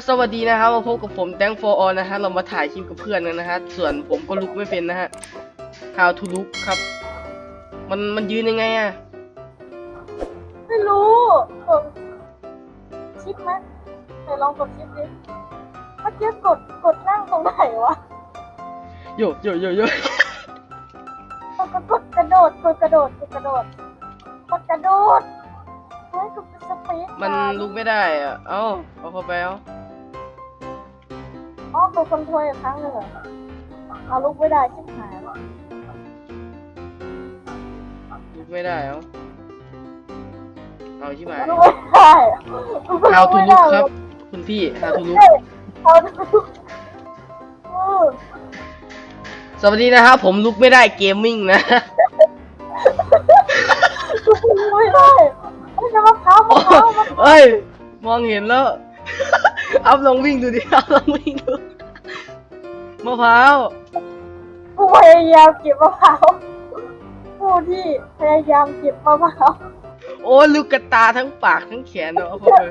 ก็สวัสดีนะครับมาพบกับผมแตงโฟออนนะฮะเรามาถ่ายคลิปกับเพื่อนกันนะฮะส่วนผมก็ลุกไม่เป็นนะฮะ How to look ครับ มันมันยืนยังไงอะไม่รู้กดชิปไหมไหนลองกดชิปดิเมื่อกี้กดกดนั่งตรงไหนวะโยโยโยโยกดกดกดกระโดดกดกระโดดกดกระโดดกดกระโดดเฮ้ยกดสปีดมันลุกไม่ได้อะเอ้าเอาเข้าไปเอา อ๋อกดคอนโทรลอีกครั้งหนึ่งเหรอเอาลุกไม่ได้ชิบหายแล้วลุกไม่ได้เอาเอาชิบหายลุกไม่ได้ลุก How to ไม่ look ได้ครับ คุณพี่ How to look เอาลุกเออสวัสดีนะครับผมลุกไม่ได้เกมมิ่งนะลุกไม่ได้ไม่จะมาเข้ามะพร้าวมาเอ้ย มองเห็นแล้ว อัพลองวิ่งดูดิอัพลองวิ่งดูมะพร้าวกูพยายามเก็บมะพร้าวผู้ที่พยายามเก็บมะพร้าวโอ้ลูกกระตาทั้งปากทั้งแขนเนาะเอาเข้าไป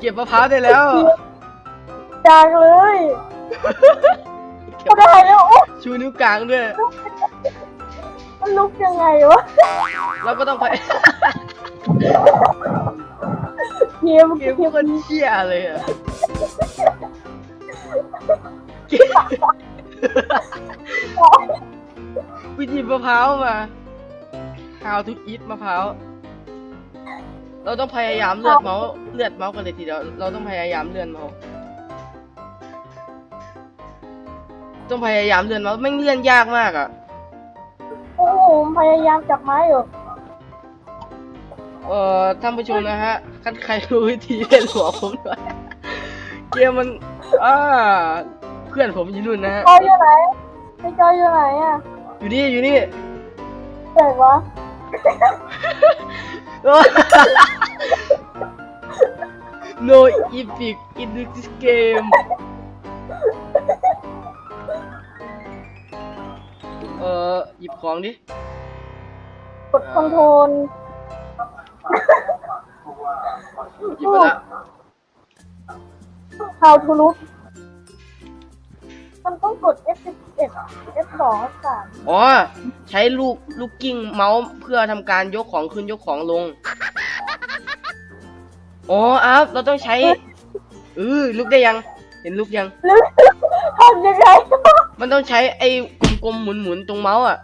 เก็บมะพร้าวได้แล้วจางเลยเก็ก็บได้แล้วโอ้ชูนิ้วกลางด้วยมันลุกยังไงวะเราก็ต้องไป เกมเกเกมคนเชี่ยเลยอะเกมไปหยิบมะพร้าวมา How to eat มะพร้าว เราต้องพยายามเลือดเมาส์เลือดเมาส์กันเลยทีเดียว เราต้องพยายามเลื่อนเมาส์ต้องพยายามเลื่อนเมาส์ไม่งเลื่อนยากมากอะโอ้โหพยายามจับไม้อยู่ เอ่อท่านผู้ชมนะฮะถ้าใครรู้วิธีเล่นหัวผมหน่อยเกมมันอ่าเพื่อนผมอยู่นู่นนะฮะจอยอยู่ไหนไอ้จอยอยู่ไหนอะอยู่นี่อยู่นี่เจ๋งวะ no epic in this game เอ่อหยิบของดิ กดคอนโทรล หยิบมาละ How to look มันต้องกด F11 F2 F3 อ๋อ ใช้ลูกลูกกิ้งเมาส์เพื่อทำการยกของขึ้นยกของลง อ๋ออัพเราต้องใช้เออลุกได้ยัง เห็นลุกยังหรือทำยังไงมันต้องใช้ไอ้กลมๆหมุนๆตรงเมาส์อะ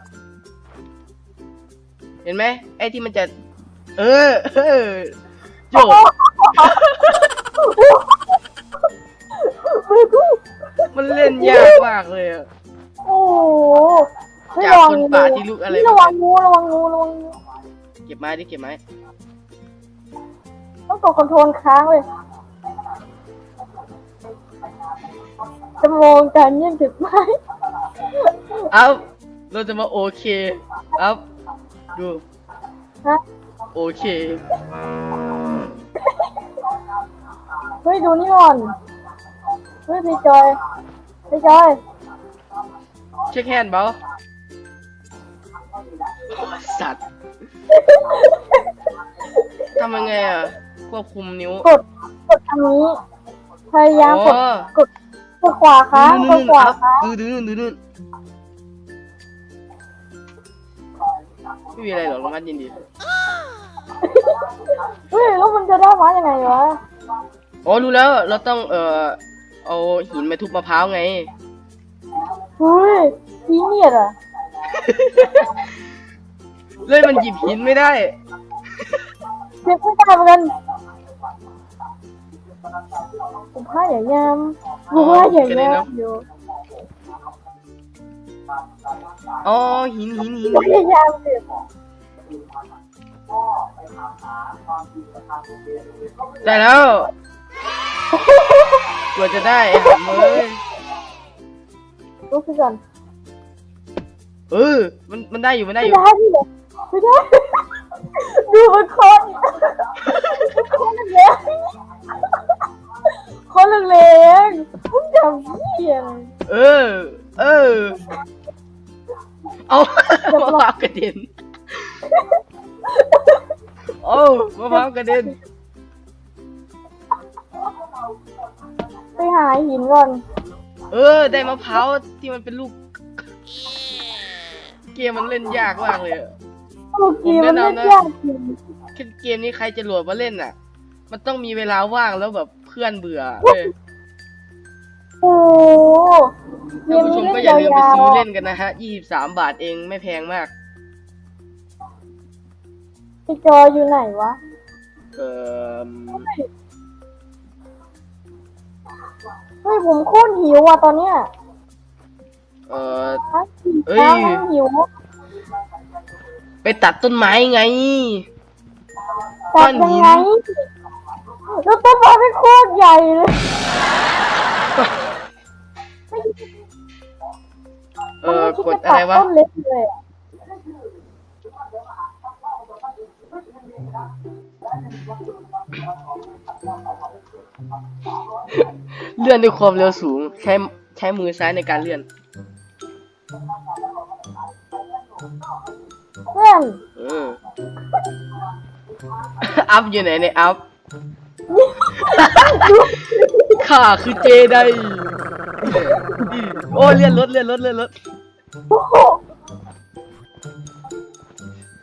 เห็นไหมไอ้ที่มันจะ เออเออโยกมือกูมันเล่นยากมากเลยอะโอ้โหไม่จากระวังคนงูป่าที่ลุกอะไรนี่ระวังงูระวังงูระวังงูเก็บไม้ดิเก็บไม้ต้องกดคอนโทรลค้างเลยจะมองกันยังถึงไหมอัพเราจะมาโอเคอัพดูฮะ โอเค เฮ้ยดูนี่ก่อน เฮ้ยพี่จอยพี่จอยเช็คแฮนด์เบาสัตว์ทำยังไงอะ ควบคุมนิ้วกดกดทางนี้พยายามกดอ๋อกดกดขวาค้างกดขวาอัพค้างดูดูนู่นดูนู่นไม่มีอะไรหรอกเรามัดยินดี เฮ้ยแล้วมันจะได้มายังไงวะอ๋อรู้แล้วเราต้องเอ่อเอาหินมาทุบมะพร้าวไง เฮ้ยพีเนียดอะเล่นมันหยิบหินไม่ได้เจ็บไม่ได้เหมือนกันผมผ้าอย่างยามผมผ้าอย่างยามอยู่อ๋อหินหินหินพยายามเจ็บ ได้แล้วกว่าจะได้ไอ้หำเอ้ยรู้สึกก่อนเออ มันมันได้อยู่มันได้ไม่อยู่ ได้ที่ไหนไม่ได้ ดูมันคนคนแรงคนแรงมึงจำเพี้ยนเออ เออ เอามะพร้าวกระเด็น โอ้ามะพร้าวกระเด็น ไปหาหินก่อนเออ ได้มะพร้าวที่มันเป็นลูก เกมมันเล่นยากมากเลยอะเมื่อกี้มันผมแนะไม่นำนะยากจริงเกมนี้ใครจะโหลดมาเล่นอะ มันต้องมีเวลาว่างแล้วแบบเพื่อนเบื่อเว้ย โอ้เกท่านมผู้ชนี้มก็เล่นอย่าลืมไปยาวซื้อเล่นกันนะฮะ 23 บาทเองไม่แพงมากๆ พี่จอยอยู่ไหนวะ เออเฮ้ยผมโคตรหิวอะตอนเนี้ยเออ ทั้งกินเอ้ยข้าวทั้งหิวไปตัดต้นไม้ไงก้จัอดนยังหินไงแล้วต้นไม้ไม่โคตรใหญ่เลยเออมันกม่ดคิอะไรจวะตัต้นเล็กเลยอะ เลื่อนด้วยความเร็วสูง ใช้ใช้มือซ้ายในการเลื่อน เพื่อนเออ อัพอยู่ไหนในอัพ ข้าคือเจไดโอ้เลื่อนรถเลื่อนรถเลื่อนรถโอ้โห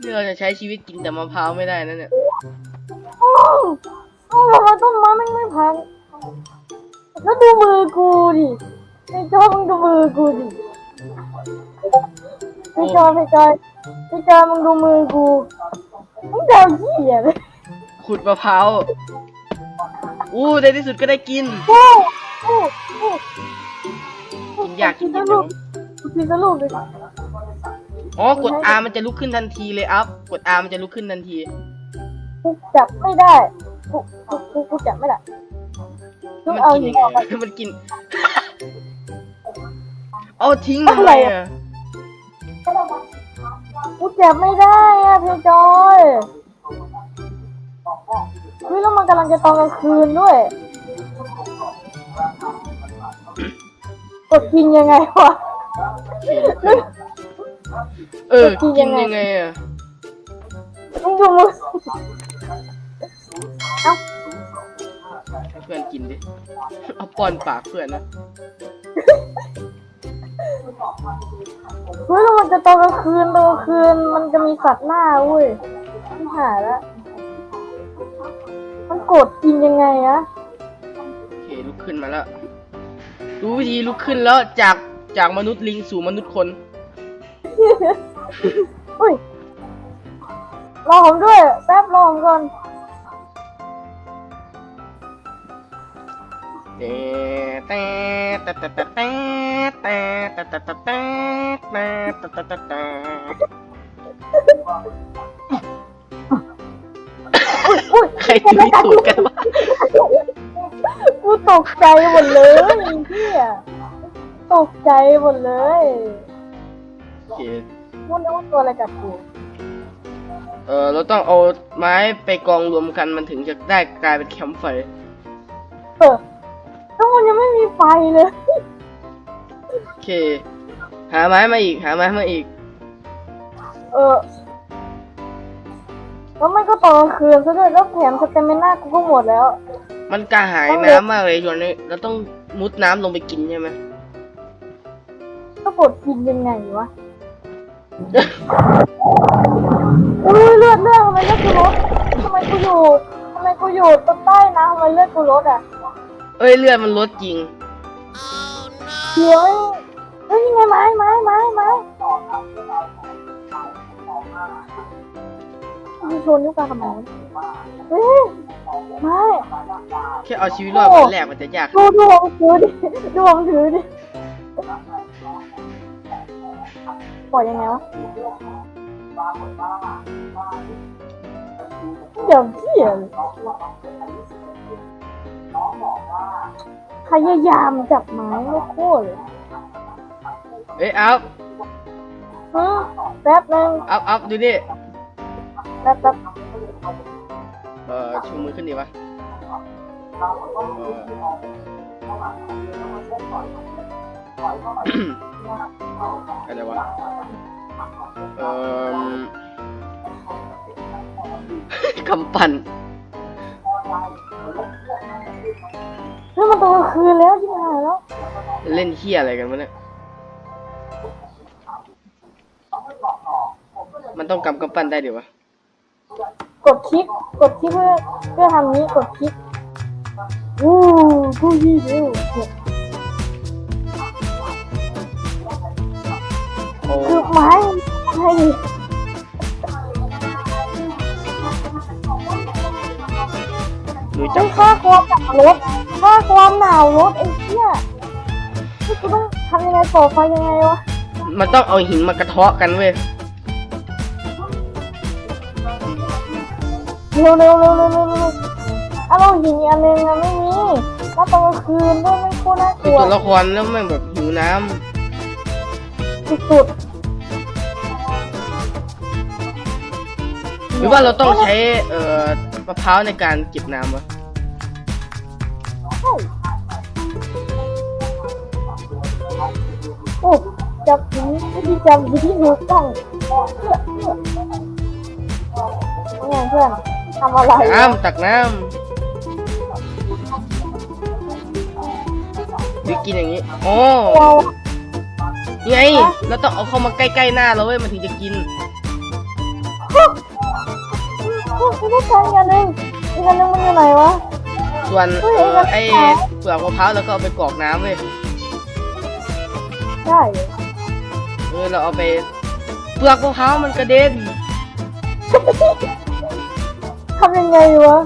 นี่เราจะใช้ชีวิตกินแต่มะพร้าวไม่ได้นะเนี่ย อ้าวอ้าวทำไมต้นไม้ไม่ไม่พังแล้วดูมือกูดิไอ้จอยมึงดูมือกูดิไอ้จอยไอ้จอยไอ้จอยมึงดูมือกูมึงเดาเหี้ยเลยขุดมะพร้าวอู้ในที่สุดก็ได้กิน โอ้โอ้โอ้กินยากกินกิเย็นนลูเนาะกกินลูกเลยอ๋อกด R มันจะลุกขึ้นทันทีเลยอัพ กด R มันจะลุกขึ้นทันที กูจับไม่ได้กูกูกูกูจับไม่ได้ต้มัอนงเอากินหิยันงไงออกไปมันกิน เอาทิ้งทำอะไมไรอะอะกูจับไม่ได้อะเพจอยเฮ้ยแล้วมันกำลังจะตอนกลางคืนด้วย กดกินยังไงวะ เออ กินยังไงอะมึงดูมือเอ้ พื่อนกินดิ เอาป้อนปากเพื่อนนะเฮ้ยแล้วมันจะตอนกลางคืนตอนกลางคืนมันจะมีสัตว์หน้าเว้ยที่หาแล้วมันกดกินยังไงอะโอเคลุกขึ้นมาแล้วรู้วิธีลุกขึ้นแล้วจากจากมนุษย์ลิงสู่มนุษย์คน อุ้ยรอผมด้วยแป๊บรอผมก่อน ใครตีตูดกันวะกูตกใจหมดเลยพี่อะตกใจหมดเลยโอเคพูดนึกว่าตัวอะไรกัดกูเออเราต้องเอาไม้ไปกองรวมกันมันถึงจะได้กลายเป็นแคมป์ไฟเออ แล้วมันยังไม่มีไฟเลย โอเค หาไม้มาอีก หาไม้มาอีก เออ แล้วมันก็ตอนกลางคืนซะด้วยแล้วแถมสเตมิน่ากูก็หมดแล้ว มันกระหายน้ำมากเลยช่วงนี้เราต้องมุดน้ำลงไปกินใช่ไหมก็กดกินยังไงวะอุ้ยเลือดเลือดทำไมเลือดกูลดทำไมกูอยู่ทำไมกูอยู่ใต้น้ำทำไมเลือดกูลดอะ เอ้ยเลือดมันลดจริง เดี๋ยวเฮ้ยยังไงไม้ไม้ไม้ไม้มีชนยุกาทำไมวะเฮ้ยไม้แค่เอาชีวิตรอดวันแรกมันจะยากดูดูผมถือดิดูผมถือดิปล่อยยังไงวะเดี๋ยวเหี้ยเลย พยายามจับไม้ไม่โคตรเลยเอ้ยอัพฮึแป๊บนึงอัพอัพดูดิแป๊บแป๊บเออชูมือขึ้นดีปะเอออะไรวะเอ่อกำปั่น ตอนกลาคืนแล้วที่หายแล้วเล่นเฮียอะไรกันวะเนี่ย มันต้องกำกำปั้นได้เดี๋ยววะ กดคลิกกดคลิกเพื่อเพื่อทำนี้กดคลิกอู้ผู้ยี่เร็วเนี่ยโอ้คือไม้ให้ หนูต้จัอบงค่าความหนาวรถค่าความหนาวรถไอ้เหี้ยนี่กูต้องทำยังไงต่อไฟยังไงวะมันต้องเอาหินมากระเทาะกันเว้ยเร็วเร็วเร็วเร็วเร็วเร็วเอาเราหินอีกอันนึงอะไม่มีแล้วตอนกลางคืนด้วยไม่โคตรน่ากคืลัอวตัวละครแล้วแม่งแบบหิวน้ำสุดหรือว่าเราต้องใช้เอ่อ มะพร้าวในการเก็บน้ำวะๆใช่โอ้จับหินวิธีจับวิธีถูกต้องเพื่อเพื่อนี่ไงเพื่อนทำอะไรน้ำตักน้ำหรือกินอย่างนี้โอ้เราไงเราต้องเอาเข้ามาใกล้ๆหน้าเราเว้ยมันถึงจะกิน ไม่ได้ใช้อีกอันนึงอีกอันนึงมันอยู่ไหนวะ ส่วนเฮ้ยเออมันไอ้เปลือกมะพร้าวเราก็เอาไปกรอกน้ำเว้ยได้เออเราเอาไปเปลือกมะพร้าวมันกระเด็นทำยังไงวะ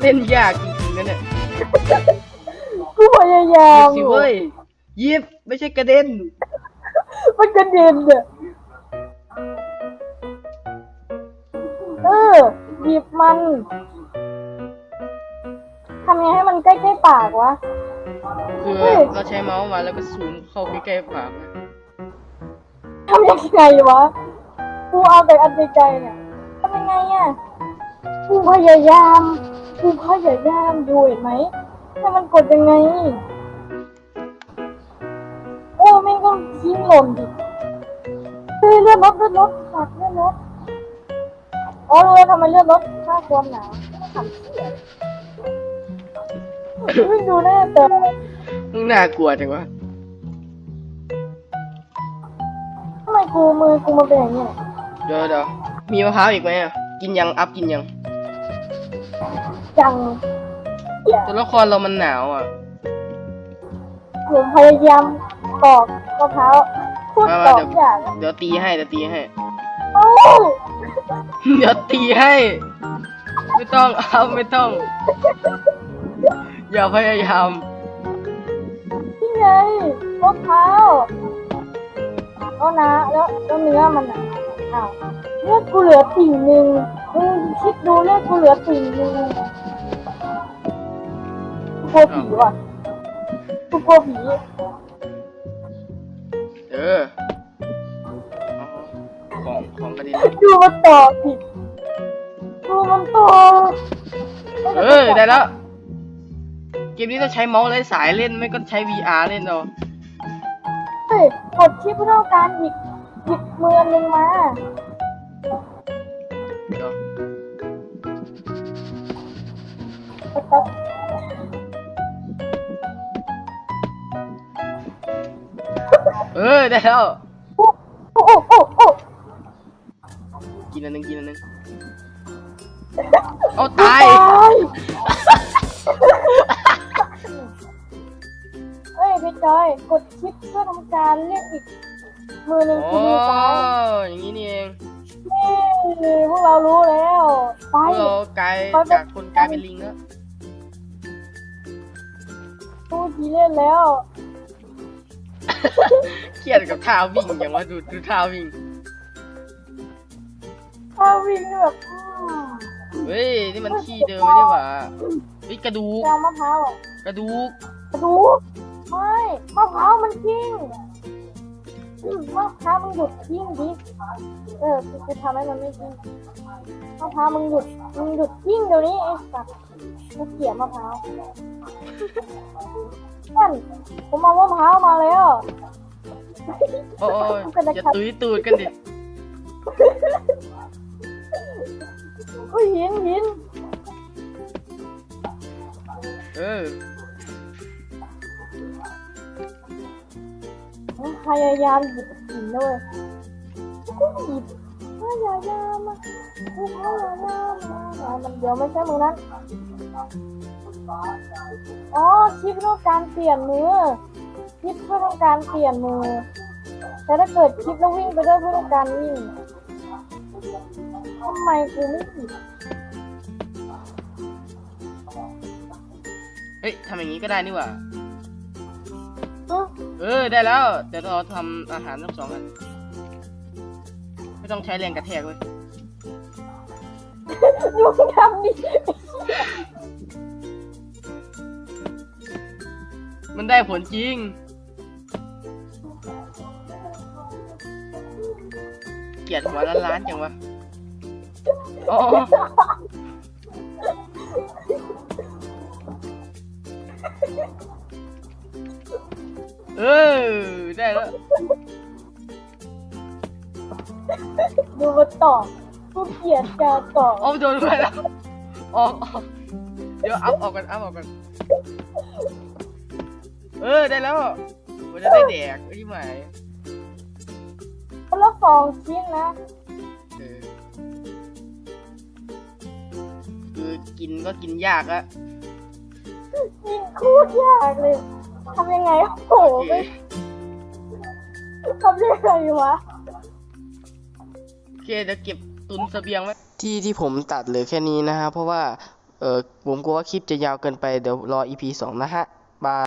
เล่นยากจริงๆนะเนี่ยกูพยายาหยิบสิเว้ยหยิบไม่ใช่กระเด็น มันกระเด็นเนี่ยเออ หยิบมันทำยังไงให้มันใกล้ๆปากวะ คือเฮ้ยเราใช้เมาส์มาแล้วก็ซูมเข้าใกล้ๆปากนะทำยังไงวะ กูเอาแต่อันไกลๆเนี่ยทำยังไงอะ กูพยายาม กูพยายามอยู่เห็นไหมแต่มันกดยังไง โอ้แม่งก็ทิ้งหล่นดิเฮ้ยเลื่อนรถเลื่อนรถขัดเลื่อนรถ อ๋อรู้แล้วทำไมเลื่อนรถค่าความหนาวขัดเสียไม่ดูแน่แต่มึงน่ากลัวจังวะทำไมกูมือกูมาเป็นอย่างนี้เนี่ยเดี๋ยวเดี๋ยวมีมะพร้าวอีกไหมอะกินยังอัพกินยัง จังเหี้ยตัวละครเรามันหนาวอะผมพยายามตอกมะพร้าวพูดมาตมาอกเดี๋ยวอย่างเดี๋ยวตีให้เดี๋ยวตีให้โอ้ เดี๋ยวตีให้ ไม่ต้องเอาไม่ต้อง อย่าพยายาม นี่ไงมะพร้าวเอานะแล้วแล้วเนื้อมันอะอ้าวเลือดกูเหลือติ่งหนึ่งมึงคิดดูเลือดกูเหลือติ่งหนึ่งกูกลัวผีว่ะกูกลัวผี เออเอา ของของกระเด็นดูมันต่อผิดดูมันต่อเออได้แล้ว เกมนี้ต้องใช้เมาส์ไร้สายเล่นไม่ก็ใช้ VR เล่นเอาเฮ้ยกดชิปเท่ากันหยิบหยิบมืออันหนึงมาเดี๋ยวปั๊บเออได้แล้วโอ้โอ้โอ้โอ้ กินอันหนึงกินอันหนึงเอาตายเฮ้ยพี่จอย กดชิปเพื่อทำการเรียกอีก มือหนึ่งอ๋คือมือซ้ายออย่างนี้นี่เองนี่พวกเรารู้แล้วไปพวกเรากลายไปไปจากคนกลายเป็นลิงแล้วตู้ทีเล่นแล้ว เครียดกับท่าวิ่งอย่างว่าดูดูท่าวิ่ง ถ้าวิ่งแบบอืมเฮ้ย นี่มันที่เดิมไม่ได้หว่าเฮ้ยกระดูก แกวมะพร้าวอะกระดูก กระดูกไม่มะพร้าวมันกิ้งอืมมะพร้าวมันหยุดกิ้งดิเออคือคือทำให้มันไม่กิ้งมะพร้าวมึงหยุดมึงหยุดกิ้งเดี๋ยวนี้ไอ้สัตว์กูเกลียดมะพร้าวนั่นผมเอามะพร้าวมาแล้วโอ้ยอย่าตุยตูดกันดิ อุ้ยยินยินเออพยายามหยิบหินด้วยก็หยิบพยายามอะพยายามอ่มันเดี๋ยวไม่ใช่มือนั้นอ๋อคิดว่าการเปลี่ยนมือคิดเพื่อต้องการเปลี่ยนมือแต่ถ้าเกิดคิดแล้ววิ่งไปด้วยเพื่อต้องการวิ่ง ทำไมกูไม่ผิดเฮ้ยทำอย่างนี้ก็ได้นี่หว่าอ๊ะเออได้แล้วเดี๋ยวเราทำอาหารทั้งสองอันไม่ต้องใช้แรงกระแทกเว้ยดูทำดิมันได้ผลจริง เกลียดหัวล้านล้านๆจังวะ อ๋อเออได้แล้ว ดูมาต่อกูเกลียดการต่อเอาโดนไปแล้วออกออกเดี๋ยวอัพออกกันอัพออกกันเออได้แล้วมันจะได้แดกไอ้ที่หมายคนละสองชิ้นนะ กินก็กินยากอะกินโคูดยากเลยทำยังไงโอ้โหโอเคไม่ทำยังไงวะโอเคเดี๋ยวเก็บตุนเสบียงไว้ที่ที่ผมตัดเหลือแค่นี้นะฮะเพราะว่าเออผมกลัวว่าคลิปจะยาวเกินไปเดี๋ยวรอ EP สองนะฮะบาย